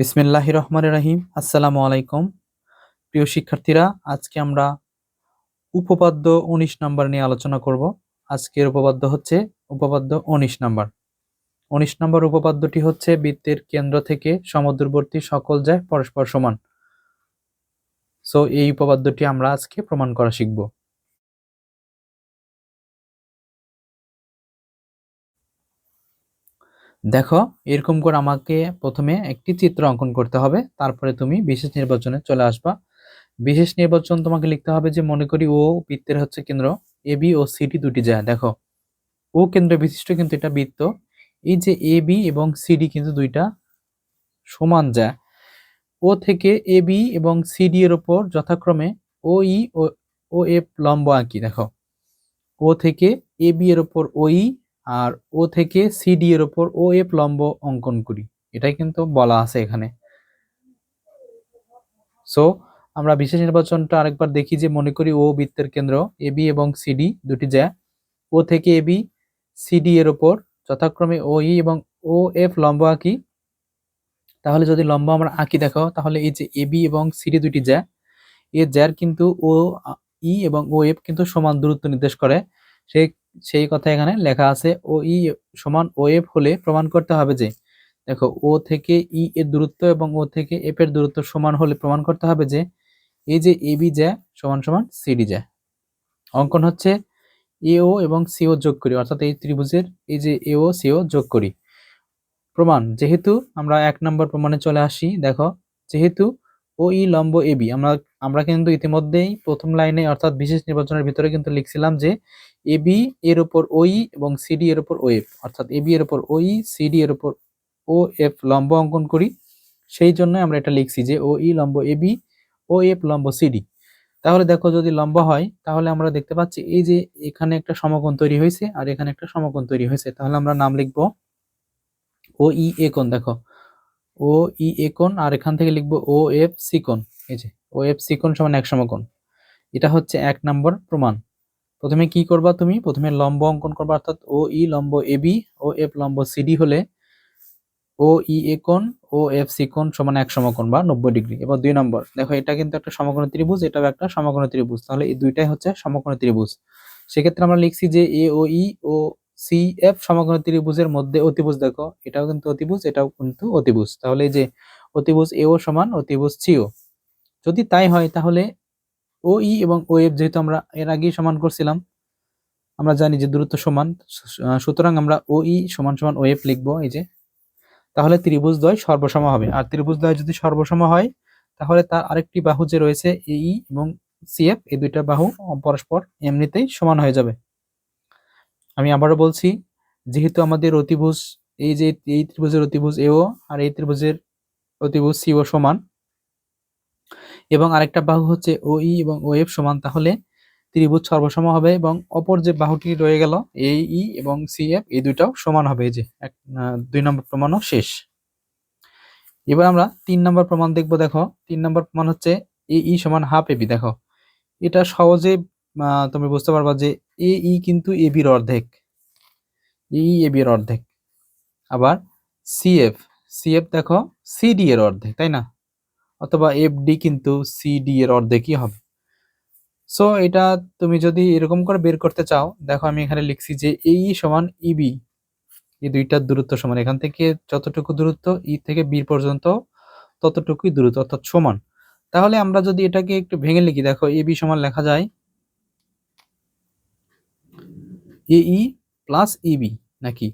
বিসমিল্লাহ রহমান রাহিম। আসসালামু আলাইকুম। প্রিয় শিক্ষার্থীরা, আজকে আমরা উপপাদ্য উনিশ নাম্বার নিয়ে আলোচনা করব। আজকের উপপাদ্য হচ্ছে উপপাদ্য উনিশ নাম্বার। উনিশ নম্বর উপপাদ্যটি হচ্ছে বৃত্তের কেন্দ্র থেকে সমুদ্রবর্তী সকল যায় পরস্পর সমান। সো এই উপপাদ্যটি আমরা আজকে প্রমাণ করা শিখব। দেখো, এরকম করে আমাকে প্রথমে একটি চিত্র অঙ্কন করতে হবে, তারপরে তুমি বিশেষ নির্বাচনে চলে আসবা। বিশেষ নির্বাচন তোমাকে লিখতে হবে যে, মনে করি ও বৃত্তের হচ্ছে কেন্দ্র এ, বি ও সিটি দুটি যায়, দেখো। ও কেন্দ্র বিশিষ্ট কিন্তু এটা বৃত্ত। এই যে এ, বি এবং সিডি কিন্তু দুইটা সমান যায়। ও থেকে এ, বি এবং সিডি এর ওপর যথাক্রমে ও, ই ও এফ লম্ব আঁকি, দেখো। ও থেকে এ, বি এর ওপর ও, ই আর ও থেকে সিডি এর ওপর ও এফ লম্ব অঙ্কন করি। এটাই কিন্তু বলা আছে এখানে। সো আমরা বিশেষ নির্বাচনটা আরেকবার দেখি যে মনে করি ও বৃত্তের কেন্দ্র এ বি এবং সিডি দুটি যায়। ও থেকে এ বি সিডি এর ওপর যথাক্রমে ও ই এবং ও এফ লম্ব আঁকি। তাহলে যদি লম্ব আমরা আঁকি দেখো তাহলে এই যে এ বি এবং সিডি দুটি জ্যা এ জ্যার কিন্তু ও ই এবং ও এফ কিন্তু সমান দূরত্ব নির্দেশ করে। সেই সেই কথা এখানে লেখা আছে, ও ই সমান ও এফ হলে প্রমাণ করতে হবে যে, দেখো, ও থেকে ই এর দূরত্ব এবং ও থেকে এফ এর দূরত্ব সমান হলে প্রমাণ করতে হবে যে, এই যে এ, বি, জ্যা সমান সমান সিডি জ্যা। অঙ্কন হচ্ছে এও এবং সিও যোগ করি, অর্থাৎ এই ত্রিভুজের এই যে এ এও সিও যোগ করি। প্রমাণ, যেহেতু আমরা এক নম্বর প্রমাণে চলে আসি, দেখো, যেহেতু ও ই লম্ব এ বি। আমরা আমরা কিন্তু ইতিমধ্যেই প্রথম লাইনে অর্থাৎ বিশেষ নির্বাচনের ভিতরে কিন্তু লিখছিলাম যে এ বি এর উপর ও ই এবং সিডি এর উপর ও এফ। অর্থাৎ এ বি এর উপর ও ই সিডি এর উপর ও এফ লম্ব অঙ্কন করি। সেই জন্য আমরা এটা লিখছি যে ও ই লম্ব এ বি, ও এফ লম্ব সিডি তাহলে দেখো যদি লম্বা হয়, তাহলে আমরা দেখতে পাচ্ছি এই যে এখানে একটা সমকোণ তৈরি হয়েছে আর এখানে একটা সমকোণ তৈরি হয়েছে। তাহলে আমরা নাম লিখব ও ই এ কোণ, দেখো। ও, ই, এ কোণ, আর এখান থেকে লিখব ও, এফ, সি কোণ। এই যে, ও, এফ, সি কোণ সমান এক সমকোণ। এটা হচ্ছে এক নম্বর প্রমাণ। প্রথমে কি করবা তুমি? প্রথমে লম্ব অঙ্কন করবা, অর্থাৎ ও, ই, লম্ব এ, বি, ও, এফ, লম্ব সিডি হলে ও, ই, এ কোণ, ও, এফ, সি কোণ সমান এক সমকোণ বা নব্বই ডিগ্রি। এবার দুই নম্বর, দেখো এটা কিন্তু একটা সমকোণ ত্রিভুজ, এটাও একটা সমকোণ ত্রিভুজ। তাহলে এই দুইটাই হচ্ছে সমকোণ ত্রিভুজ। সেক্ষেত্রে আমরা লিখছি যে এ, ও, ই, ও সি এফ সমকোণ ত্রিভুজের মধ্যে অতিভুজ দেখো, এটাও কিন্তু অতিভুজ, এটাও কিন্তু অতিভুজ। তাহলে এই যে অতিভুজ এ ও সমান, অতিভুজ সিও যদি তাই হয়, তাহলে ও ই এবং ও এফ যেহেতু আমরা এর আগেই সমান করছিলাম, আমরা জানি যে দূরত্ব সমান, সুতরাং আমরা ও ই সমান সমান ও এফ লিখব, এই যে। তাহলে ত্রিভুজ দ্বয় সর্বসম হবে। আর ত্রিভুজ দ্বয় যদি সর্বসম হয়, তাহলে তার আরেকটি বাহু যে রয়েছে এই এবং সিএফ এই দুইটা বাহু পরস্পর এমনিতেই সমান হয়ে যাবে। আমি আবারও বলছি, যেহেতু আমাদের অতিভুজ, এই যে এই ত্রিভুজের অতিভুজ এও আর এই ত্রিভুজের অতিভুজ সিও সমান, এবং আরেকটা বাহু হচ্ছে ও ই এবং ও এফ সমান, তাহলে ত্রিভুজ সর্বসম হবে এবং অপর যে বাহুটি রয়ে গেল, এ, ই এবং সি, এফ, এই দুইটাও সমান হবে, এই যে এক দুই নম্বর প্রমাণও শেষ। এবার আমরা তিন নম্বর প্রমাণ দেখব, দেখো, তিন নম্বর প্রমাণ হচ্ছে এ, ই সমান হাফ এবি দেখো। এটা সহজে তুমি বুঝতে পারবা যে এ, ই কিন্তু এ বির অর্ধেক। ই এ বির অর্ধেক। আবার সিএফ সিএফ দেখো সিডি এর অর্ধেক, তাই না? অথবা এফ ডি কিন্তু সিডি এর অর্ধেকই হবে। সো এটা তুমি যদি এরকম করে বের করতে চাও, দেখো আমি এখানে লিখছি যে এই সমান ইবি এই দুইটার দূরত্ব সমান। এখান থেকে যতটুকু দূরত্ব, ই থেকে বি পর্যন্ত ততটুকুই দূরত্ব অর্থাৎ সমান। তাহলে আমরা যদি এটাকে একটু ভেঙে লিখি, দেখো এ বি সমান লেখা যায় এ ই প্লাস ইবি নাকি?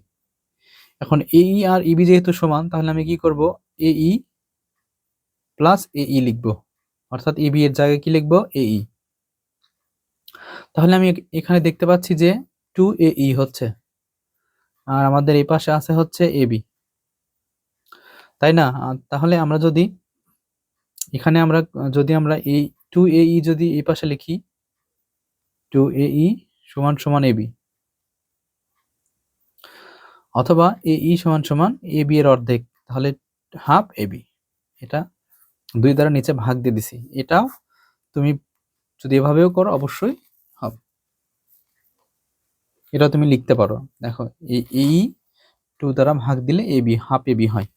এখন এ ই আর ইবি যেহেতু সমান, তাহলে আমি কি করব? এ ই প্লাস এ ই লিখব। অর্থাৎ ইবি এর জায়গায় কি লিখব? এ ই তাহলে আমি এখানে দেখতে পাচ্ছি যে টু এ ই হচ্ছে। আর আমাদের এই পাশে আছে হচ্ছে এ বি তাই না? তাহলে আমরা যদি এখানে আমরা, যদি আমরা এই টু এ ই যদি এই পাশে লিখি টু এ ই সমান সমান এ বি অথবা এ ই সমান সমান এ বি এর অর্ধেক, তাহলে হাফ এ বি। এটা দুই দ্বারা নিচে ভাগ দিয়ে দিছি। এটাও তুমি যদি এভাবেও করো, অবশ্যই হবে। এটা তুমি লিখতে পারো। দেখো এই টু দ্বারা ভাগ দিলে A B half A B হয়।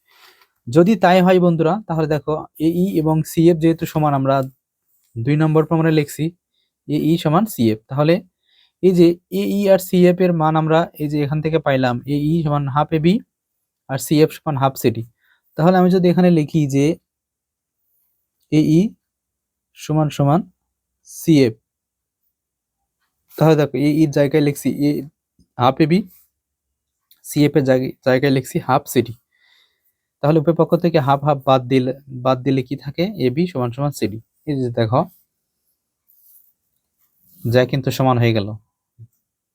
যদি তাই হয় বন্ধুরা, তাহলে দেখো এই এবং সিএফ যেহেতু সমান, আমরা দুই নম্বর প্রমাণে লিখছি, এ, ই সমান সিএফ তাহলে এই যে A E R C F এর মান আমরা এই যে এখান থেকে পাইলাম এ ই সমান হাফ এ বি আর সি এফ সমান হাফ সিডি তাহলে আমি যদি এখানে লিখি যে এ ই সমান সমান সি এফ তাহলে দেখো এই এর জায়গায় লিখছি A half A B C F এর জায়গায় লিখছি হাফ সিডি তাহলে উভয় পক্ষ থেকে হাফ হাফ বাদ দিলে বাদ দিলে কি থাকে? এ বি সমান সমান সিডি এই যে দেখো, যা কিন্তু সমান হয়ে গেল।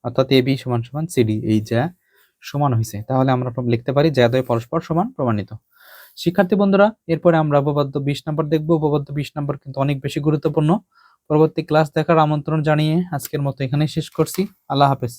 অর্থাৎ এ, বি সমান সমান সিডি এই যা সমান হয়েছে তাহলে আমরা লিখতে পারি জ্যাদয় পরস্পর সমান প্রমাণিত। শিক্ষার্থী বন্ধুরা, এরপরে আমরা উপপাদ্য বিশ নম্বর দেখব। উপপাদ্য বিশ নম্বর কিন্তু অনেক বেশি গুরুত্বপূর্ণ। পরবর্তী ক্লাস দেখার আমন্ত্রণ জানিয়ে আজকের মতো এখানে শেষ করছি। আল্লাহ হাফেজ।